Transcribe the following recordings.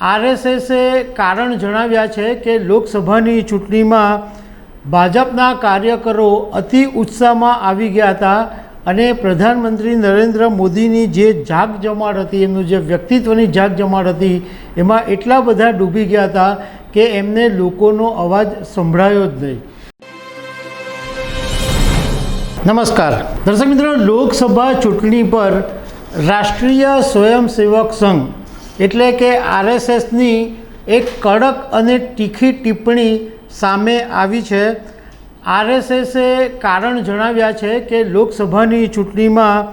આરએસએસે કારણ જણાવ્યા છે કે લોકસભાની ચૂંટણીમાં ભાજપના કાર્યકરો અતિ ઉત્સાહમાં આવી ગયા હતા અને પ્રધાનમંત્રી નરેન્દ્ર મોદીની જે જાગ જમાડ હતી, એમનું જે વ્યક્તિત્વની જાગ જમાડ હતી, એમાં એટલા બધા ડૂબી ગયા હતા કે એમને લોકોનો અવાજ સંભળાયો જ નહીં. નમસ્કાર. દર્શક મિત્રો, લોકસભા ચૂંટણી પર રાષ્ટ્રીય સ્વયંસેવક સંઘ એટલે કે આરએસએસની એક કડક અને તીખી ટિપ્પણી સામે આવી છે. આરએસએસે કારણ જણાવ્યા છે કે લોકસભાની ચૂંટણીમાં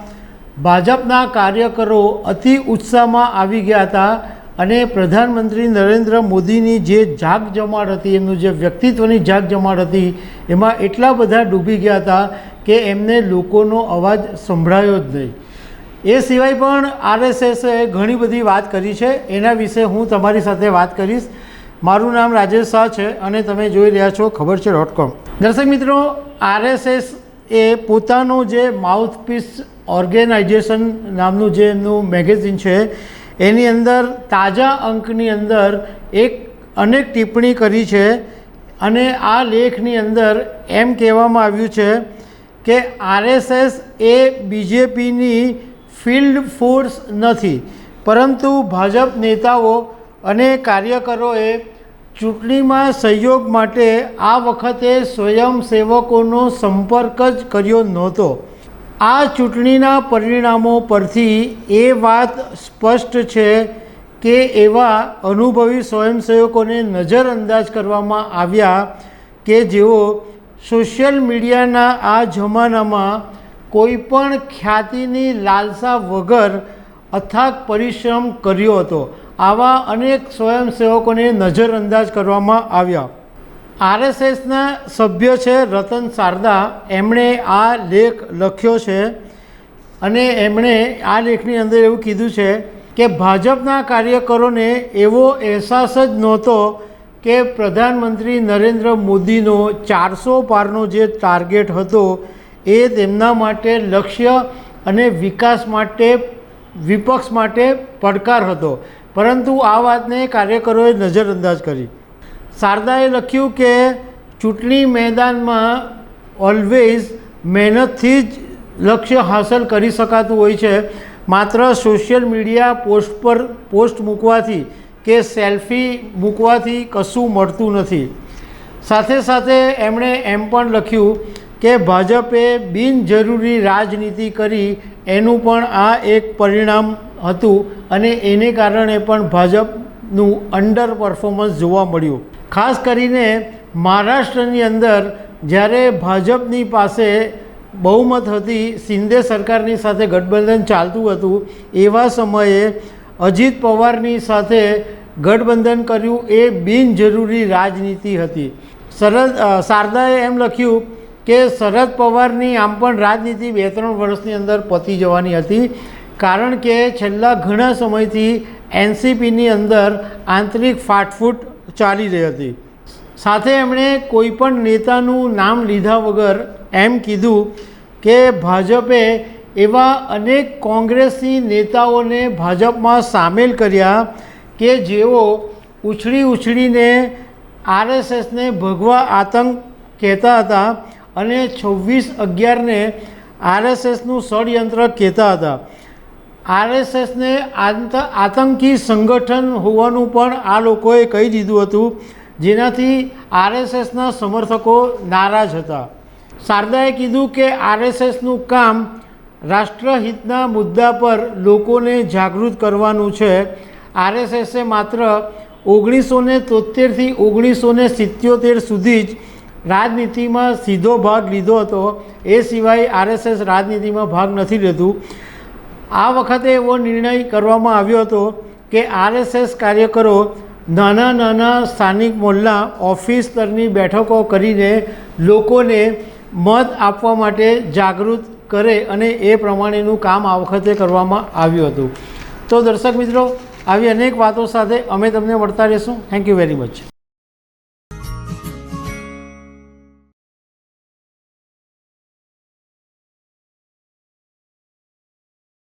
ભાજપના કાર્યકરો અતિ ઉત્સાહમાં આવી ગયા હતા અને પ્રધાનમંત્રી નરેન્દ્ર મોદીની જે જાગ જમાડ હતી, એમનું જે વ્યક્તિત્વની જાગ જમાડ હતી, એમાં એટલા બધા ડૂબી ગયા હતા કે એમને લોકોનો અવાજ સંભળાયો જ નહીં. એ સિવાય પણ આરએસએસે ઘણી બધી વાત કરી છે. એના વિશે હું તમારી સાથે વાત કરીશ. મારું નામ રાજેશ શાહ છે અને તમે જોઈ રહ્યા છો ખબર છે ડોટ કોમ દર્શક મિત્રો, આરએસએસ એ પોતાનું જે માઉથપીસ ઓર્ગેનાઇઝેશન નામનું જે એમનું મેગેઝિન છે, એની અંદર તાજા અંકની અંદર એક અનેક ટિપ્પણી કરી છે અને આ લેખની અંદર એમ કહેવામાં આવ્યું છે કે આરએસએસ એ બીજેપીની ફિલ્ડ ફોર્સ નથી. પરંતુ ભાજપ નેતાઓ અને કાર્યકરોએ ચૂંટણીમાં સહયોગ માટે આ વખતે સ્વયંસેવકોનો સંપર્ક જ કર્યો નહોતો. આ ચૂંટણીના પરિણામો પરથી એ વાત સ્પષ્ટ છે કે એવા અનુભવી સ્વયંસેવકોને નજરઅંદાજ કરવામાં આવ્યા કે જેઓ સોશિયલ મીડિયાના આ જમાનામાં કોઈ પણ ખ્યાતિની લાલસા વગર અથાગ પરિશ્રમ કર્યો હતો. આવા અનેક સ્વયંસેવકોને નજરઅંદાજ કરવામાં આવ્યા. આરએસએસના સભ્ય છે રતન શારદા. એમણે આ લેખ લખ્યો છે અને એમણે આ લેખની અંદર એવું કીધું છે કે ભાજપના કાર્યકરોને એવો અહેસાસ જ નહોતો કે પ્રધાનમંત્રી નરેન્દ્ર મોદીનો ચારસો પારનો જે ટાર્ગેટ હતો એ તેમના માટે લક્ષ્ય અને વિકાસ માટે, વિપક્ષ માટે પડકાર હતો. પરંતુ આ વાતને કાર્યકરોએ નજરઅંદાજ કરી. શારદાએ લખ્યું કે, ચૂંટણી મેદાનમાં ઓલવેઝ મહેનતથી જ લક્ષ્ય હાંસલ કરી શકાતું હોય છે. માત્ર સોશિયલ મીડિયા પોસ્ટ પર પોસ્ટ મૂકવાથી કે સેલ્ફી મૂકવાથી કશું મળતું નથી. સાથે સાથે એમણે એમ પણ લખ્યું કે ભાજપે બિનજરૂરી રાજનીતિ કરી, એનું પણ આ એક પરિણામ હતું અને એને કારણે પણ ભાજપનું અંડર પરફોર્મન્સ જોવા મળ્યું. ખાસ કરીને મહારાષ્ટ્રની અંદર જ્યારે ભાજપની પાસે બહુમત હતી, શિંદે સરકારની સાથે ગઠબંધન ચાલતું હતું, એવા સમયે અજીત પવારની સાથે ગઠબંધન કર્યું એ બિનજરૂરી રાજનીતિ હતી. સરદ શારદાએ એમ લખ્યું કે શરદ પવારની આમ પણ રાજનીતિ બે ત્રણ વર્ષની અંદર પતી જવાની હતી. કારણ કે છેલ્લા ઘણા સમયથી એનસીપીની અંદર આંતરિક ફાટફૂટ ચાલી રહી હતી. સાથે એમણે કોઈપણ નેતાનું નામ લીધા વગર એમ કીધું કે ભાજપે એવા અનેક કોંગ્રેસી નેતાઓને ભાજપમાં સામેલ કર્યા કે જેઓ ઉછળી ઉછળીને આરએસએસને ભગવા આતંક કહેતા હતા. અને છવ્વીસ અગિયારને આરએસએસનું ષડયંત્ર કહેતા હતા. આરએસએસને આંત, આતંકી સંગઠન હોવાનું પણ આ લોકોએ કહી દીધું હતું, જેનાથી આરએસએસના સમર્થકો નારાજ હતા. શારદાએ કીધું કે આરએસએસનું કામ રાષ્ટ્રહિતના મુદ્દા પર લોકોને જાગૃત કરવાનું છે. આરએસએસે માત્ર ઓગણીસો ને તોતેરથી ઓગણીસો સિત્યોતેર સુધી જ રાજનીતિમાં સીધો ભાગ લીધો હતો. એ સિવાય આરએસએસ રાજનીતિમાં ભાગ નથી લેતું આ વખતે એવો નિર્ણય કરવામાં આવ્યો હતો કે આરએસએસ કાર્યકરો નાના નાના સ્થાનિક મોલના ઓફિસ સ્તરની બેઠકો કરીને લોકોને મત આપવા માટે જાગૃત કરે અને એ પ્રમાણેનું કામ આ વખતે કરવામાં આવ્યું હતું. તો દર્શક મિત્રો, આવી અનેક વાતો સાથે અમે તમને મળતા રહીશું. Thank you very much